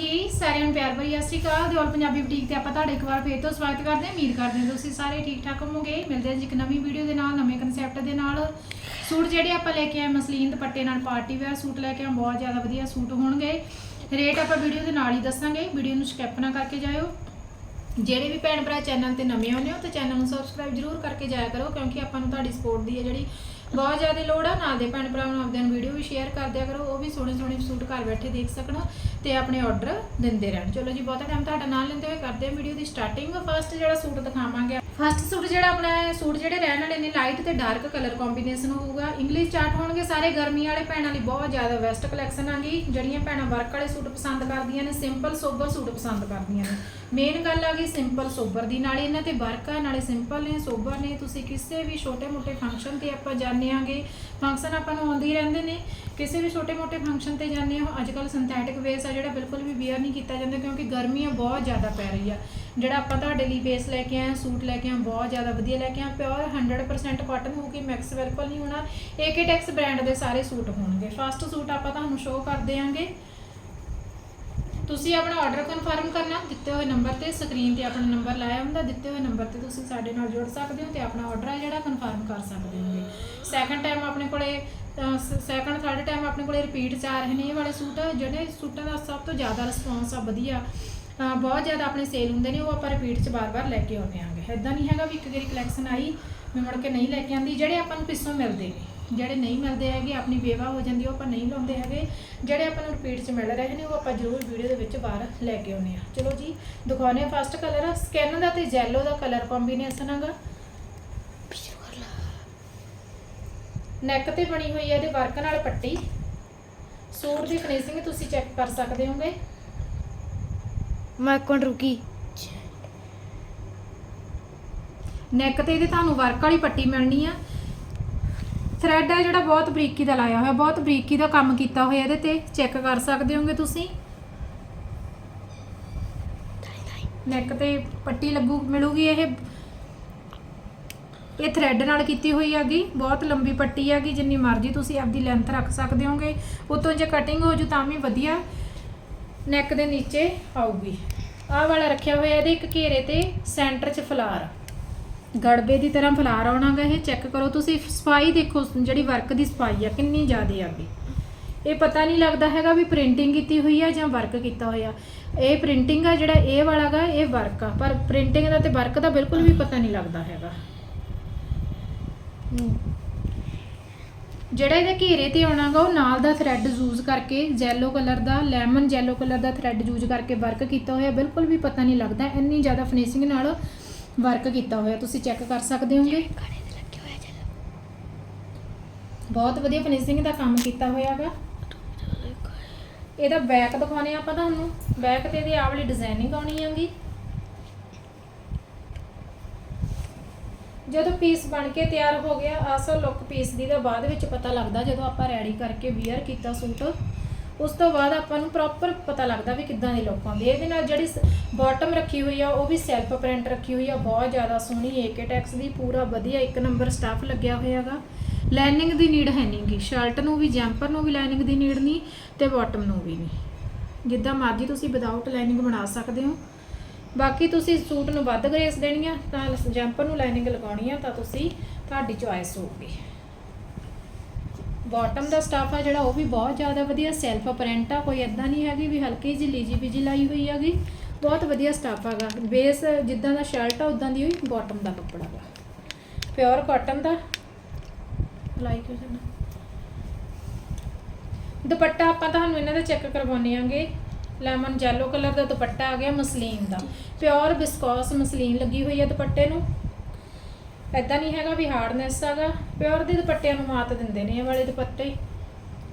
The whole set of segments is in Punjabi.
ਜੀ, ਸਾਰਿਆਂ ਨੂੰ ਪਿਆਰ ਭਰੀ ਸਤਿ ਸ਼੍ਰੀ ਅਕਾਲ। ਦਿਓਲ ਪੰਜਾਬੀ ਬੁਟੀਕ ਤੇ ਆਪਾਂ ਤੁਹਾਡੇ ਇੱਕ ਵਾਰ ਫੇਰ ਤੋਂ ਸਵਾਗਤ ਕਰਦੇ ਹਾਂ। ਉਮੀਦ ਕਰਦੇ ਹਾਂ ਤੁਸੀਂ ਸਾਰੇ ਠੀਕ ਠਾਕ ਹੋਵੋਗੇ। ਮਿਲਦੇ ਹਾਂ ਜੀ ਇੱਕ ਨਵੀਂ ਵੀਡੀਓ ਦੇ ਨਾਲ, ਨਵੇਂ ਕਨਸੈਪਟ ਦੇ ਨਾਲ। ਸੂਟ ਜਿਹੜੇ ਆਪਾਂ ਲੈ ਕੇ ਆਏ, ਮਸਲੀਨ ਦੁਪੱਟੇ ਨਾਲ ਪਾਰਟੀ ਵੇਅਰ ਸੂਟ ਲੈ ਕੇ ਆਏ, ਬਹੁਤ ਜ਼ਿਆਦਾ ਵਧੀਆ ਸੂਟ ਹੋਣਗੇ। ਰੇਟ ਆਪਾਂ ਵੀਡੀਓ ਦੇ ਨਾਲ ਹੀ ਦੱਸਾਂਗੇ। ਵੀਡੀਓ ਨੂੰ ਸਕਿਪ ਨਾ ਕਰਕੇ ਜਾਇਓ। ਜਿਹੜੇ ਵੀ ਭੈਣ ਭਰਾ ਚੈਨਲ ਤੇ ਨਵੇਂ ਆਉਂਦੇ ਹੋ, ਤਾਂ ਚੈਨਲ ਨੂੰ ਸਬਸਕ੍ਰਾਈਬ ਜਰੂਰ ਕਰਕੇ ਜਾਇਆ ਕਰੋ, ਕਿਉਂਕਿ ਆਪਾਂ ਨੂੰ ਤੁਹਾਡੀ ਸਪੋਰਟ ਦੀ ਹੈ ਜਿਹੜੀ ਬਹੁਤ ਜ਼ਿਆਦਾ ਲੋੜ ਆ, ਨਾਲ ਦੇ ਭੈਣ ਭਰਾਵਾਂ ਨੂੰ ਆਪਦਿਆਂ ਨੂੰ ਵੀਡੀਓ ਵੀ ਸ਼ੇਅਰ ਕਰ ਦਿਆ ਕਰੋ, ਉਹ ਵੀ ਸੋਹਣੇ ਸੋਹਣੇ ਸੂਟ ਘਰ ਬੈਠੇ ਦੇਖ ਸਕਣ ਤੇ ਆਪਣੇ ਆਰਡਰ ਦਿੰਦੇ ਰਹਿਣ। ਚਲੋ ਜੀ, ਬਹੁਤਾ ਟਾਈਮ ਤੁਹਾਡਾ ਨਾਲ ਲੈਂਦੇ ਹੋਏ ਕਰਦੇ ਹਾਂ ਵੀਡੀਓ ਦੀ ਸਟਾਰਟਿੰਗ ਫਸਟ ਜਿਹੜਾ ਸੂਟ ਦਿਖਾਵਾਂਗੇ ਫਸਟ ਸੂਟ ਜਿਹੜਾ ਆਪਣਾ ਸੂਟ ਜਿਹੜੇ ਰਹਿਣ ਵਾਲੇ ਨੇ ਲਾਈਟ ਤੇ ਡਾਰਕ ਕਲਰ ਕੰਬੀਨੇਸ਼ਨ ਹੋਊਗਾ। ਇੰਗਲਿਸ਼ ਚਾਰਟ ਹੋਣਗੇ ਸਾਰੇ, ਗਰਮੀ ਵਾਲੇ ਭੈਣਾਂ ਲਈ ਬਹੁਤ ਜ਼ਿਆਦਾ ਵੈਸਟ ਕਲੈਕਸ਼ਨ ਆਗੀ ਜਿਹੜੀਆਂ ਭੈਣਾਂ ਵਰਕ ਵਾਲੇ ਸੂਟ ਪਸੰਦ ਕਰਦੀਆਂ ਨੇ ਸਿੰਪਲ ਸੋਬਰ ਸੂਟ ਪਸੰਦ ਕਰਦੀਆਂ ਨੇ। ਮੇਨ ਗੱਲ ਆ ਗਈ ਸਿੰਪਲ ਸੋਬਰ ਦੀ, ਨਾਲੇ ਇਹਨਾਂ ਤੇ ਵਰਕ ਆ ਨਾਲੇ ਸਿੰਪਲ ਨੇ, ਸੋਬਰ ਨੇ, ਤੁਸੀਂ ਕਿਸੇ ਵੀ ਛੋਟੇ-ਮੋਟੇ ਫੰਕਸ਼ਨ ਤੇ ਆਪਾਂ ਜਾਂਦੇ ਆਂਗੇ। ਫੰਕਸ਼ਨ ਆਪਾਂ ਨੂੰ ਆਉਂਦੇ ਹੀ ਰਹਿੰਦੇ ਨੇ। ਕਿਸੇ ਵੀ ਛੋਟੇ-ਮੋਟੇ ਫੰਕਸ਼ਨ ਤੇ ਜਾਂਦੇ ਹੋ ਅੱਜਕੱਲ ਸਿੰਥੈਟਿਕ ਵੇਸ ਆ, ਜਿਹੜਾ ਬਿਲਕੁਲ ਵੀ ਵੇਅਰ ਨਹੀਂ ਕੀਤਾ ਜਾਂਦਾ ਕਿਉਂਕਿ ਗਰਮੀ ਆ ਬਹੁਤ ਜ਼ਿਆਦਾ ਪੈ ਰਹੀ ਆ। ਜਿਹੜਾ ਆਪਾਂ ਤੁਹਾਡੇ ਲਈ ਬੇਸ ਲੈ ਕੇ ਆਏ, ਸੂਟ ਲੈ ਕੇ ਆਏ, ਬਹੁਤ ਜ਼ਿਆਦਾ ਵਧੀਆ ਲੈ ਕੇ ਆਏ। ਪਿਓਰ 100% ਕਾਟਨ ਹੋਊਗੀ ਮੈਕਸ ਬਿਲਕੁਲ ਨਹੀਂ ਹੋਣਾ। ਏਕੇ ਟੈਕਸ ਬ੍ਰਾਂਡ ਦੇ ਸਾਰੇ ਸੂਟ ਹੋਣਗੇ। ਫਸਟ ਸੂਟ ਆਪਾਂ ਤੁਹਾਨੂੰ ਸ਼ੋਅ ਕਰਦੇ ਦਿਆਂਗੇ ਤੁਸੀਂ ਆਪਣਾ ਆਰਡਰ ਕਨਫਰਮ ਕਰਨਾ, ਦਿੱਤੇ ਹੋਏ ਨੰਬਰ ਤੇ ਸਕਰੀਨ ਤੇ ਆਪਣਾ ਨੰਬਰ ਲਾਇਆ ਹੁੰਦਾ, ਦਿੱਤੇ ਹੋਏ ਨੰਬਰ ਤੇ ਤੁਸੀਂ ਸਾਡੇ ਨਾਲ ਜੁੜ ਸਕਦੇ ਹੋ ਤੇ ਆਪਣਾ ਆਰਡਰ ਹੈ ਜਿਹੜਾ ਕਨਫਰਮ ਕਰ ਸਕਦੇ ਹੋਗੇ। ਸੈਕੰਡ ਟਾਈਮ ਆਪਣੇ ਕੋਲੇ ਸੈਕੰਡ ਥਰਡ ਟਾਈਮ ਆਪਣੇ ਕੋਲੇ ਰਿਪੀਟ ਚ ਆ ਰਹੇ ਨੇ ਇਹ ਵਾਲੇ ਸੂਟ, ਜਿਹੜੇ ਸੂਟਾਂ ਦਾ ਸਭ ਤੋਂ ਜ਼ਿਆਦਾ ਰਿਸਪੌਂਸ ਆ, ਵਧੀਆ ਬਹੁਤ ਜ਼ਿਆਦਾ ਆਪਣੇ ਸੇਲ ਹੁੰਦੇ ਨੇ, ਉਹ ਆਪਾਂ ਰਿਪੀਟ ਚ ਬਾਰ-ਬਾਰ ਲੈ ਕੇ ਆਉਂਦੇ ਆਂਗੇ। ਐਦਾਂ ਨਹੀਂ ਹੈਗਾ ਵੀ ਇੱਕ ਵਾਰੀ ਕਲੈਕਸ਼ਨ ਆਈ ਮੈਂ ਮੁੜ ਕੇ ਨਹੀਂ ਲੈ ਕੇ ਆਂਦੀ, ਜਿਹੜੇ ਆਪਾਂ ਨੂੰ ਪਿੱਛੋਂ ਮਿਲਦੇ ਨੇ। ਜਿਹੜੇ ਨਹੀਂ ਮਿਲਦੇ ਹੈਗੇ, ਆਪਣੀ ਬੇਵਾ ਹੋ ਜਾਂਦੀ, ਉਹ ਆਪਾਂ ਨਹੀਂ ਲਾਉਂਦੇ ਹੈਗੇ। ਜਿਹੜੇ ਆਪਾਂ ਨੂੰ ਰਿਪੀਟ 'ਚ ਮਿਲ ਰਹੇ ਨੇ, ਉਹ ਆਪਾਂ ਜ਼ਰੂਰ ਵੀਡੀਓ ਦੇ ਵਿੱਚ ਬਾਹਰ ਲੈ ਕੇ ਆਉਨੇ ਆ ਚਲੋ ਜੀ ਦਿਖਾਉਨੇ ਆ ਫਸਟ ਕਲਰ ਆ ਸਕਿਨ ਦਾ ਤੇ ਯੈਲੋ ਦਾ ਕਲਰ ਕੰਬੀਨੇਸ਼ਨ ਹੈਗਾ। ਨੈਕ ਤੇ ਬਣੀ ਹੋਈ ਹੈ ਇਹਦੇ ਵਰਕ ਨਾਲ ਪੱਟੀ। ਸੂਟ ਦੀ ਫਿਨਿਸ਼ਿੰਗ ਤੁਸੀਂ ਚੈੱਕ ਕਰ ਸਕਦੇ ਹੋਗੇ। ਮੈਂ ਇੱਕ ਰੁਕੀ। ਨੈਕ ਤੇ ਇਹਦੇ ਤੁਹਾਨੂੰ ਵਰਕ ਵਾਲੀ ਪੱਟੀ ਮਿਲਣੀ ਆ। ਥ੍ਰੈਡ ਹੈ ਜਿਹੜਾ ਬਹੁਤ ਬਰੀਕੀ ਦਾ ਲਾਇਆ ਹੋਇਆ, ਬਹੁਤ ਬਰੀਕੀ ਦਾ ਕੰਮ ਕੀਤਾ ਹੋਇਆ, ਇਹਦੇ ਤੇ ਚੈੱਕ ਕਰ ਸਕਦੇ ਹੋਗੇ ਤੁਸੀਂ? ਨੈਕ ਤੇ ਪੱਟੀ ਲੱਗੂ, ਮਿਲੂਗੀ ਇਹ? ਇਹ ਥ੍ਰੈਡ ਨਾਲ ਕੀਤੀ ਹੋਈ ਹੈਗੀ, ਬਹੁਤ ਲੰਬੀ ਪੱਟੀ ਹੈਗੀ, ਜਿੰਨੀ ਮਰਜ਼ੀ ਤੁਸੀਂ ਆਪਦੀ ਲੈਂਥ ਰੱਖ ਸਕਦੇ ਹੋਗੇ। ਉਤੋਂ ਜੇ ਕਟਿੰਗ ਹੋ ਜੂ ਤਾਂ ਵੀ ਵਧੀਆ ਨੈਕ ਦੇ ਨੀਚੇ ਆਊਗੀ। ਆਹ ਵਾਲਾ ਰੱਖਿਆ ਹੋਇਆ, ਇਹਦੇ ਇੱਕ ਘੇਰੇ ਤੇ ਸੈਂਟਰ 'ਚ ਫਲਾਰ। ਗੜਬੇ ਦੀ ਤਰ੍ਹਾਂ ਫਲਾਰ ਆਉਣਾਗਾ ਇਹ ਚੈੱਕ ਕਰੋ ਤੁਸੀਂ ਸਫ਼ਾਈ ਦੇਖੋ ਜਿਹੜੀ ਵਰਕ ਦੀ ਸਫ਼ਾਈ ਆ ਕਿੰਨੀ ਜ਼ਿਆਦਾ ਆਗੀ ਇਹ ਪਤਾ ਨਹੀਂ ਲੱਗਦਾ ਹੈਗਾ ਵੀ ਪ੍ਰਿੰਟਿੰਗ ਕੀਤੀ ਹੋਈ ਆ ਜਾਂ ਵਰਕ ਕੀਤਾ ਹੋਇਆ। ਇਹ ਪ੍ਰਿੰਟਿੰਗ ਆ ਜਿਹੜਾ ਇਹ ਵਾਲਾਗਾ ਇਹ ਵਰਕ ਆ। ਪਰ ਪ੍ਰਿੰਟਿੰਗ ਦਾ ਤੇ ਵਰਕ ਦਾ ਬਿਲਕੁਲ ਵੀ ਪਤਾ ਨਹੀਂ ਲੱਗਦਾ ਹੈਗਾ। ਜਿਹੜਾ ਇਹਦੇ ਘੇਰੇ ਤੇ ਆਉਣਾਗਾ ਉਹ ਨਾਲ ਦਾ ਥ੍ਰੈਡ ਯੂਜ਼ ਕਰਕੇ ਯੈਲੋ ਕਲਰ ਦਾ ਲੈਮਨ ਯੈਲੋ ਕਲਰ ਦਾ ਥ੍ਰੈਡ ਯੂਜ਼ ਕਰਕੇ ਵਰਕ ਕੀਤਾ ਹੋਇਆ ਬਿਲਕੁਲ ਵੀ ਪਤਾ ਨਹੀਂ ਲੱਗਦਾ ਇੰਨੀ ਜ਼ਿਆਦਾ ਫਿਨਿਸ਼ਿੰਗ ਨਾਲ ਵਰਕ ਕੀਤਾ ਹੋਇਆ, ਤੁਸੀਂ ਚੈੱਕ ਕਰ ਸਕਦੇ ਹੋਗੇ? ਬਹੁਤ ਵਧੀਆ ਫਿਨਿਸ਼ਿੰਗ ਦਾ ਕੰਮ ਕੀਤਾ ਹੋਇਆਗਾ ਇਹਦਾ ਬੈਕ ਦਿਖਾਉਣੇ ਆਪਾਂ ਤੁਹਾਨੂੰ। ਬੈਕ ਤੇ ਇਹਦੀ ਆਹ ਡਿਜ਼ਾਈਨਿੰਗ ਆਉਣੀ ਹੈਗੀ। ਜਦੋਂ ਪੀਸ ਬਣ ਕੇ ਤਿਆਰ ਹੋ ਗਿਆ ਅਸਲ ਲੁੱਕ ਪੀਸ ਦੀ ਦਾ ਬਾਅਦ ਵਿੱਚ ਪਤਾ ਲੱਗਦਾ ਜਦੋਂ ਆਪਾਂ ਰੈਡੀ ਕਰਕੇ ਵੀਅਰ ਕੀਤਾ ਸੂਟ। ਉਸ ਤੋਂ ਬਾਅਦ ਆਪਾਂ ਨੂੰ ਪ੍ਰੋਪਰ ਪਤਾ ਲੱਗਦਾ ਵੀ ਕਿੱਦਾਂ ਦੇ ਲੁੱਕ ਆਉਂਦੀ ਇਹਦੇ ਨਾਲ ਜਿਹੜੀ ਬਾਟਮ ਰੱਖੀ ਹੋਈ ਆ, ਉਹ ਵੀ ਸੈਲਫ ਪ੍ਰਿੰਟ ਰੱਖੀ ਹੋਈ ਆ। ਬਹੁਤ ਜ਼ਿਆਦਾ ਸੋਹਣੀ ਏਕੇਟੈਕਸ ਦੀ, ਪੂਰਾ ਵਧੀਆ ਇੱਕ ਨੰਬਰ ਸਟਾਫ ਲੱਗਿਆ ਹੋਇਆਗਾ ਲਾਈਨਿੰਗ ਦੀ ਨੀਡ ਹੈ ਨਹੀਂਗੀ ਸ਼ਰਟ ਨੂੰ ਵੀ ਜੈਂਪਰ ਨੂੰ ਵੀ ਲਾਈਨਿੰਗ ਦੀ ਨੀਡ ਨਹੀਂ ਤੇ ਬਾਟਮ ਨੂੰ ਵੀ ਨਹੀਂ। ਜਿੱਦਾਂ ਮਰਜ਼ੀ ਤੁਸੀਂ ਵਿਦਆਊਟ ਲਾਈਨਿੰਗ ਬਣਾ ਸਕਦੇ ਹੋ। ਬਾਕੀ ਤੁਸੀਂ ਸੂਟ ਨੂੰ ਵੱਧ ਗ੍ਰੇਸ ਦੇਣੀ ਆ, ਤਾਂ ਜੈਂਪਰ ਨੂੰ ਲਾਈਨਿੰਗ ਲਗਾਉਣੀ ਆ, ਤਾਂ ਤੁਸੀਂ ਤੁਹਾਡੀ ਚੁਆਇਸ ਹੋਊਗੀ। ਬਾਟਮ ਦਾ ਸਟਾਫ ਆ ਜਿਹੜਾ, ਉਹ ਵੀ ਬਹੁਤ ਜ਼ਿਆਦਾ ਵਧੀਆ ਸੈਲਫ ਪ੍ਰਿੰਟ ਆ, ਕੋਈ ਇਦਾਂ ਨਹੀਂ ਹੈਗੀ ਵੀ ਹਲਕੀ ਜਿਹੀ ਲੀਜੀ ਬੀਜੀ ਲਾਈ ਹੋਈ ਹੈਗੀ। ਬਹੁਤ ਵਧੀਆ ਸਟਾਫ ਹੈਗਾ। ਬੇਸ ਜਿੱਦਾਂ ਦਾ ਸ਼ਰਟ ਆ ਉਦਾਂ ਦੀ ਹੋਈ ਬਾਟਮ ਦਾ ਕੱਪੜਾ ਵਾ। ਪਿਓਰ ਕਾਟਨ ਦਾ। ਲਾਈਕ ਹੋ ਜਾਣਾ। ਦੁਪੱਟਾ ਆਪਾਂ ਤੁਹਾਨੂੰ ਇਹਨਾਂ ਦਾ ਚੈੱਕ ਕਰਵਾਉਣੇ ਆਂਗੇ। ਲੈਮਨ ਜੈਲੋ ਕਲਰ ਦਾ ਦੁਪੱਟਾ ਆ ਗਿਆ, ਮਸਲੀਨ ਦਾ। ਪਿਓਰ ਬਿਸਕੋਸ ਮਸਲੀਨ ਲੱਗੀ ਹੋਈ ਹੈ ਦੁਪੱਟੇ ਨੂੰ। ਐਦਾਂ ਨਹੀਂ ਹੈਗਾ ਵੀ ਹਾਰਡਨੈਸ ਹੈਗਾ ਪਿਓਰ ਦੇ ਦੁਪੱਟਿਆਂ ਨੂੰ ਮਾਤ ਦਿੰਦੇ ਨੇ ਇਹ ਵਾਲੇ ਦੁਪੱਟੇ।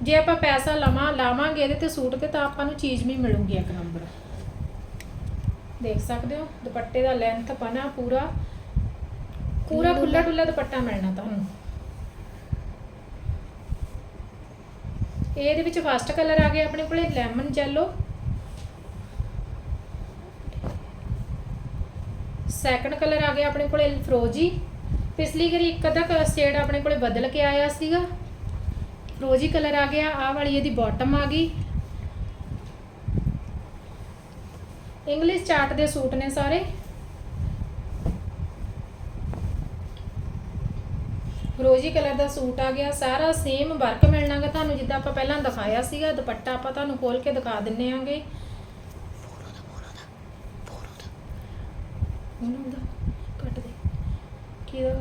ਜੇ ਆਪਾਂ ਪੈਸਾ ਲਵਾਂ ਲਾਵਾਂਗੇ ਇਹਦੇ ਤੇ ਸੂਟ ਤੇ ਤਾਂ ਆਪਾਂ ਨੂੰ ਚੀਜ਼ ਵੀ ਮਿਲੂਗੀ ਇੱਕ ਨੰਬਰ ਦੇਖ ਸਕਦੇ ਹੋ ਦੁਪੱਟੇ ਦਾ ਲੈਂਥ ਪਨਾ ਪੂਰਾ। ਪੂਰਾ ਖੁੱਲਾ ਡੁੱਲਾ ਦੁਪੱਟਾ ਮਿਲਣਾ ਤੁਹਾਨੂੰ। ਇਹਦੇ ਵਿੱਚ ਫਸਟ ਕਲਰ ਆ ਗਿਆ ਆਪਣੇ ਕੋਲੇ ਲੈਮਨ ਜੈਲੋ ਸੈਕੰਡ ਕਲਰ ਆ ਗਿਆ ਆਪਣੇ ਕੋਲੇ ਫਰੋਜੀ ਪਿਛਲੀ ਵਾਰੀ ਇੱਕ ਅੱਧਾ ਸ਼ੇਡ ਆਪਣੇ ਕੋਲੇ ਬਦਲ ਕੇ ਆਇਆ ਸੀਗਾ। ਫਰੋਜੀ ਕਲਰ ਆ ਗਿਆ ਆਹ ਵਾਲੀ ਇਹਦੀ ਬਾਟਮ ਆ ਗਈ। ਇੰਗਲਿਸ਼ ਚਾਰਟ ਦੇ ਸੂਟ ਨੇ ਸਾਰੇ। ਰੋਜੀ ਕਲਰ ਦਾ ਸੂਟ ਆ ਗਿਆ ਸਾਰਾ ਸੇਮ ਵਰਕ ਮਿਲਣਾਗਾ ਤੁਹਾਨੂੰ ਜਿੱਦਾਂ ਆਪਾਂ ਪਹਿਲਾਂ ਦਿਖਾਇਆ ਸੀਗਾ ਦੁਪੱਟਾ ਆਪਾਂ ਤੁਹਾਨੂੰ ਖੋਲ ਕੇ ਦਿਖਾ ਦਿੰਨੇ ਆਂਗੇ। ਉਹਨਾਂ ਦਾ ਕੱਟ ਦੇ ਕੀ ਦਾ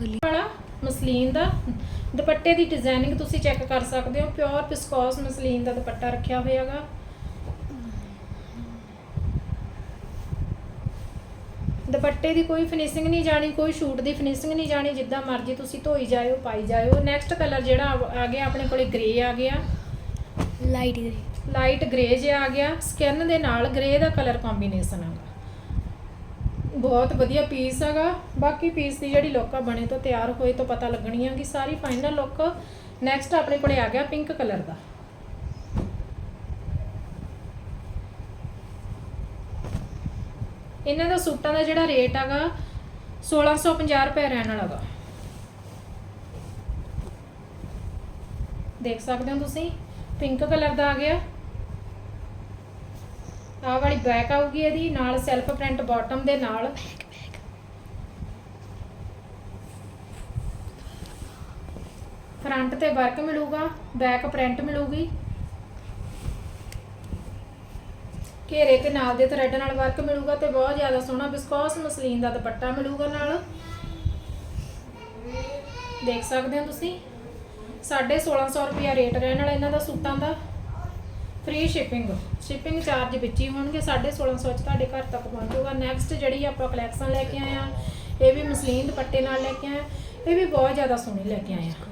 ਗਲੀ ਵਾਲਾ ਮਸਲੀਨ ਦਾ। ਦੁਪੱਟੇ ਦੀ ਡਿਜ਼ਾਈਨਿੰਗ ਤੁਸੀਂ ਚੈੱਕ ਕਰ ਸਕਦੇ ਹੋ। ਪਿਓਰ ਵਿਸਕੋਸ ਮਸਲੀਨ ਦਾ ਦੁਪੱਟਾ ਰੱਖਿਆ ਹੋਇਆਗਾ। ਦੁਪੱਟੇ ਦੀ ਕੋਈ ਫਿਨਿਸ਼ਿੰਗ ਨਹੀਂ ਜਾਣੀ ਕੋਈ ਸ਼ੂਟ ਦੀ ਫਿਨਿਸ਼ਿੰਗ ਨਹੀਂ ਜਾਣੀ। ਜਿੱਦਾਂ ਮਰਜ਼ੀ ਤੁਸੀਂ ਧੋਈ ਜਾਇਓ ਪਾਈ ਜਾਇਓ। ਨੈਕਸਟ ਕਲਰ ਜਿਹੜਾ ਆ- ਆ ਗਿਆ ਆਪਣੇ ਕੋਲੇ ਗ੍ਰੇ ਆ ਗਿਆ। ਲਾਈਟ ਗਰੀ ਲਾਈਟ ਗ੍ਰੇ ਜਿਹਾ ਆ ਗਿਆ। ਸਕਿਨ ਦੇ ਨਾਲ ਗ੍ਰੇ ਦਾ ਕਲਰ ਕੰਬੀਨੇਸ਼ਨ ਹੈਗਾ ਬਹੁਤ ਵਧੀਆ ਪੀਸ ਹੈਗਾ। ਬਾਕੀ ਪੀਸ ਦੀ ਜਿਹੜੀ ਲੁੱਕ ਆ, ਬਣੇ ਤੋਂ ਤਿਆਰ ਹੋਏ ਤੋਂ ਪਤਾ ਲੱਗਣੀ ਹੈਗੀ ਸਾਰੀ ਫਾਈਨਲ ਲੁੱਕ ਨੈਕਸਟ ਆਪਣੇ ਕੋਲੇ ਆ ਗਿਆ ਪਿੰਕ ਕਲਰ ਦਾ। ਇਹਨਾਂ ਦਾ ਸੂਟਾਂ ਦਾ ਜਿਹੜਾ ਰੇਟ ਹੈਗਾ 1650 ਰੁਪਏ ਰਹਿਣ ਵਾਲਾ ਗਾ। ਦੇਖ ਸਕਦੇ ਹੋ ਤੁਸੀਂ? ਪਿੰਕ ਕਲਰ ਦਾ ਆ ਗਿਆ। ਆਹ ਵਾਲੀ ਬੈਕ ਆਊਗੀ ਇਹਦੀ, ਨਾਲ ਸੈਲਫ ਪ੍ਰਿੰਟ ਬਾਟਮ ਦੇ ਨਾਲ। ਫਰੰਟ ਤੇ ਵਰਕ ਮਿਲੂਗਾ ਬੈਕ ਪ੍ਰਿੰਟ ਮਿਲੂਗੀ। ਘੇਰੇ ਤੇ ਨਾਲ ਦੇ ਥਰੈਡ ਨਾਲ ਵਰਕ ਮਿਲੂਗਾ ਤੇ ਬਹੁਤ ਜ਼ਿਆਦਾ ਸੋਹਣਾ ਬਿਸਕੋਸ ਮਸਲੀਨ ਦਾ ਦੁਪੱਟਾ ਮਿਲੂਗਾ ਨਾਲ। ਦੇਖ ਸਕਦੇ ਹੋ ਤੁਸੀਂ? 1650 ਰੁਪਿਆ ਰੇਟ ਰਹਿਣ ਵਾਲਾ ਇਹਨਾਂ ਦਾ ਸੂਟਾਂ ਦਾ। ਫ੍ਰੀ ਸ਼ਿਪਿੰਗ ਸ਼ਿਪਿੰਗ ਚਾਰਜ ਵਿੱਚ ਹੀ ਹੋਣਗੇ 1650 ਚ ਤੁਹਾਡੇ ਘਰ ਤੱਕ ਪਹੁੰਚੂਗਾ ਨੈਕਸਟ ਜਿਹੜੀ ਆਪਾਂ ਕਲੈਕਸ਼ਨ ਲੈ ਕੇ ਆਏ ਆ ਇਹ ਵੀ ਮਸਲੀਨ ਦੁਪੱਟੇ ਨਾਲ ਲੈ ਕੇ ਆਏ ਇਹ ਵੀ ਬਹੁਤ ਜ਼ਿਆਦਾ ਸੋਹਣੀ ਲੈ ਕੇ ਆਏ ਆ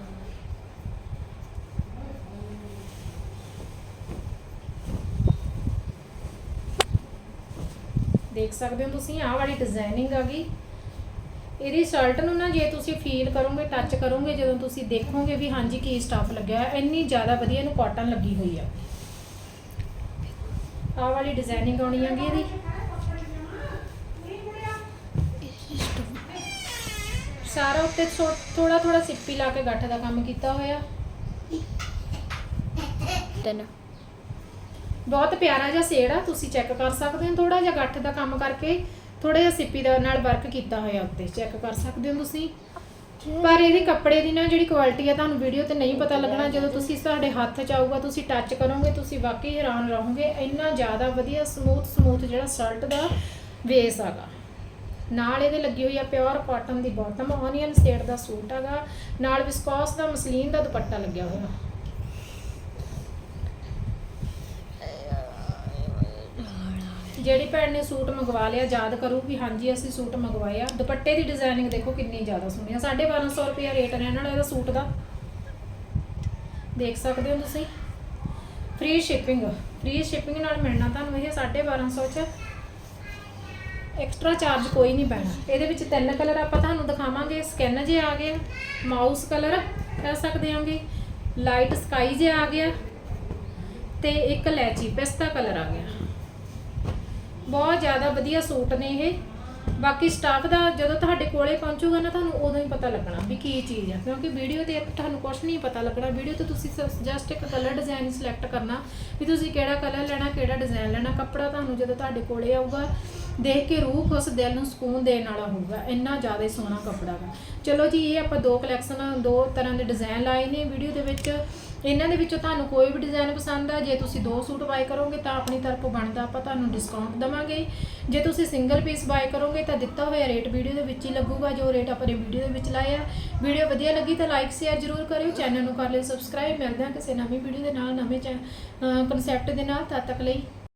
ਦੇਖ ਸਕਦੇ ਹੋ ਤੁਸੀਂ, ਆਹ ਵਾਲੀ ਡਿਜ਼ਾਈਨਿੰਗ ਆ ਗਈ। ਇਹਦੀ ਸ਼ਰਟ ਨੂੰ ਨਾ ਜੇ ਤੁਸੀਂ ਫੀਲ ਕਰੋਗੇ ਟੱਚ ਕਰੋਗੇ, ਜਦੋਂ ਤੁਸੀਂ ਦੇਖੋਗੇ ਵੀ ਹਾਂਜੀ ਕੀ ਸਟਾਫ ਲੱਗਿਆ ਹੈ ਇੰਨੀ ਜ਼ਿਆਦਾ ਵਧੀਆ ਇਹਨੂੰ ਕਾਟਨ ਲੱਗੀ ਹੋਈ ਆ। ਆਹ ਵਾਲੀ ਡਿਜ਼ਾਈਨਿੰਗ ਆਉਣੀ ਹੈਗੀ ਇਹਦੀ। ਸਾਰਾ ਉੱਤੇ ਥੋੜਾ ਥੋੜਾ ਸਿੱਪੀ ਲਾ ਕੇ ਗੱਠ ਦਾ ਕੰਮ ਕੀਤਾ ਹੋਇਆ। ਤਿੰਨ। ਬਹੁਤ ਪਿਆਰਾ ਜਿਹਾ ਸ਼ੇਡ ਆ ਤੁਸੀਂ ਚੈੱਕ ਕਰ ਸਕਦੇ ਹੋ ਥੋੜਾ ਜਿਹਾ ਗੱਠ ਦਾ ਕੰਮ ਕਰਕੇ ਥੋੜਾ ਜਿਹਾ ਸਿੱਪੀ ਦਾ ਨਾਲ ਵਰਕ ਕੀਤਾ ਹੋਇਆ ਉੱਤੇ। ਚੈੱਕ ਕਰ ਸਕਦੇ ਹੋ ਤੁਸੀਂ। ਪਰ ਇਹਦੇ ਕੱਪੜੇ ਦੀ ਨਾ ਜਿਹੜੀ ਕੁਆਲਿਟੀ ਆ, ਤੁਹਾਨੂੰ ਵੀਡੀਓ ਤੇ ਨਹੀਂ ਪਤਾ ਲੱਗਣਾ। ਜਦੋਂ ਤੁਸੀਂ ਤੁਹਾਡੇ ਹੱਥ 'ਚ ਆਊਗਾ, ਤੁਸੀਂ ਟੱਚ ਕਰੋਗੇ, ਤੁਸੀਂ ਵਾਕਈ ਹੈਰਾਨ ਰਹੋਗੇ। ਇੰਨਾ ਜ਼ਿਆਦਾ ਵਧੀਆ ਸਮੂਥ ਸਮੂਥ ਜਿਹੜਾ ਸ਼ਰਟ ਦਾ ਵੇਸ ਹੈਗਾ। ਨਾਲ ਇਹਦੇ ਲੱਗੀ ਹੋਈ ਆ ਪਿਓਰ ਕਾਟਨ ਦੀ ਬਾਟਮ ਓਨੀਅਨ ਸ਼ੇਡ ਦਾ ਸੂਟ ਹੈਗਾ। ਨਾਲ ਵਿਸਕੋਸ ਦਾ ਮਸਲੀਨ ਦਾ ਦੁਪੱਟਾ ਲੱਗਿਆ ਹੋਇਆ। ਜਿਹੜੀ ਭੈਣ ਨੇ ਸੂਟ ਮੰਗਵਾ ਲਿਆ, ਯਾਦ ਕਰੋ ਵੀ ਹਾਂਜੀ, ਅਸੀਂ ਸੂਟ ਮੰਗਵਾਇਆ ਦੁਪੱਟੇ ਦੀ ਡਿਜ਼ਾਈਨਿੰਗ ਦੇਖੋ ਕਿੰਨੀ ਜ਼ਿਆਦਾ ਸੋਹਣੀ ਆ। 1250 ਰੁਪਏ ਰੇਟ ਰਹਿਣ ਵਾਲਾ ਇਹਦਾ ਸੂਟ ਦਾ। ਦੇਖ ਸਕਦੇ ਹੋ ਤੁਸੀਂ? ਫ੍ਰੀ ਸ਼ਿਪਿੰਗ ਫ੍ਰੀ ਸ਼ਿਪਿੰਗ ਨਾਲ ਮਿਲਣਾ ਤੁਹਾਨੂੰ ਇਹ 1250 ਚ। ਐਕਸਟਰਾ ਚਾਰਜ ਕੋਈ ਨਹੀਂ ਪੈਣਾ। ਇਹਦੇ ਵਿੱਚ ਤਿੰਨ ਕਲਰ ਆਪਾਂ ਤੁਹਾਨੂੰ ਦਿਖਾਵਾਂਗੇ। ਸਕਿਨ ਜੇ ਆ ਗਿਆ ਮਾਊਸ ਕਲਰ ਕਹਿ ਸਕਦੇ ਹਾਂਗੇ। ਲਾਈਟ ਸਕਾਈ ਜੇ ਆ ਗਿਆ, ਤੇ ਇੱਕ ਲੈਚੀ ਪਿਸਤਾ ਕਲਰ ਆ ਗਿਆ। ਬਹੁਤ ਜ਼ਿਆਦਾ ਵਧੀਆ ਸੂਟ ਨੇ ਇਹ। ਬਾਕੀ ਸਟਾਫ ਦਾ ਜਦੋਂ ਤੁਹਾਡੇ ਕੋਲੇ ਪਹੁੰਚੂਗਾ ਨਾ, ਤੁਹਾਨੂੰ ਉਦੋਂ ਹੀ ਪਤਾ ਲੱਗਣਾ ਵੀ ਕੀ ਚੀਜ਼ ਆ। ਕਿਉਂਕਿ ਵੀਡੀਓ ਤੇ ਤੁਹਾਨੂੰ ਕੁਝ ਨਹੀਂ ਪਤਾ ਲੱਗਣਾ। ਵੀਡੀਓ ਤੇ ਤੁਸੀਂ ਜਸਟ ਇੱਕ ਕਲਰ ਡਿਜ਼ਾਈਨ ਸਿਲੈਕਟ ਕਰਨਾ ਵੀ ਤੁਸੀਂ ਕਿਹੜਾ ਕਲਰ ਲੈਣਾ, ਕਿਹੜਾ ਡਿਜ਼ਾਈਨ ਲੈਣਾ। ਕੱਪੜਾ ਤੁਹਾਨੂੰ ਜਦੋਂ ਤੁਹਾਡੇ ਕੋਲੇ ਆਊਗਾ, ਦੇਖ ਕੇ ਰੂਹ ਖੁਸ਼, ਦਿਲ ਨੂੰ ਸਕੂਨ ਦੇਣ ਵਾਲਾ ਹੋਊਗਾ। ਇੰਨਾ ਜ਼ਿਆਦਾ ਸੋਹਣਾ ਕੱਪੜਾ ਗਾ ਚਲੋ ਜੀ, ਇਹ ਆਪਾਂ ਦੋ ਕਲੈਕਸ਼ਨ ਦੋ ਤਰ੍ਹਾਂ ਦੇ ਡਿਜ਼ਾਈਨ ਲਾਏ ਨੇ। ਵੀਡੀਓ ਦੇ ਵਿੱਚ ਇਹਨਾਂ ਦੇ ਵਿੱਚੋਂ ਤੁਹਾਨੂੰ ਕੋਈ ਵੀ ਡਿਜ਼ਾਈਨ ਪਸੰਦ ਆ, ਜੇ ਤੁਸੀਂ ਦੋ ਸੂਟ ਬਾਏ ਕਰੋਗੇ ਤਾਂ ਆਪਣੀ ਤਰਫੋਂ ਬਣਦਾ ਆਪਾਂ ਤੁਹਾਨੂੰ ਡਿਸਕਾਊਂਟ ਦਵਾਂਗੇ। ਜੇ ਤੁਸੀਂ ਸਿੰਗਲ ਪੀਸ ਬਾਏ ਕਰੋਗੇ ਤਾਂ ਦਿੱਤਾ ਹੋਇਆ ਰੇਟ ਵੀਡੀਓ ਦੇ ਵਿੱਚ ਹੀ ਲੱਗੂਗਾ, ਜੋ ਰੇਟ ਆਪਾਂ ਨੇ ਵੀਡੀਓ ਦੇ ਵਿੱਚ ਲਾਇਆ। ਵੀਡੀਓ ਵਧੀਆ ਲੱਗੀ ਤਾਂ ਲਾਈਕ ਸ਼ੇਅਰ ਜ਼ਰੂਰ ਕਰਿਓ। ਚੈਨਲ ਨੂੰ ਕਰ ਲਿਓ ਸਬਸਕ੍ਰਾਈਬ ਮਿਲਦੇ ਹਾਂ ਕਿਸੇ ਨਵੀਂ ਵੀਡੀਓ ਦੇ ਨਾਲ, ਨਵੇਂ ਕਨਸੈਪਟ ਦੇ ਨਾਲ। ਤਦ ਤੱਕ ਲਈ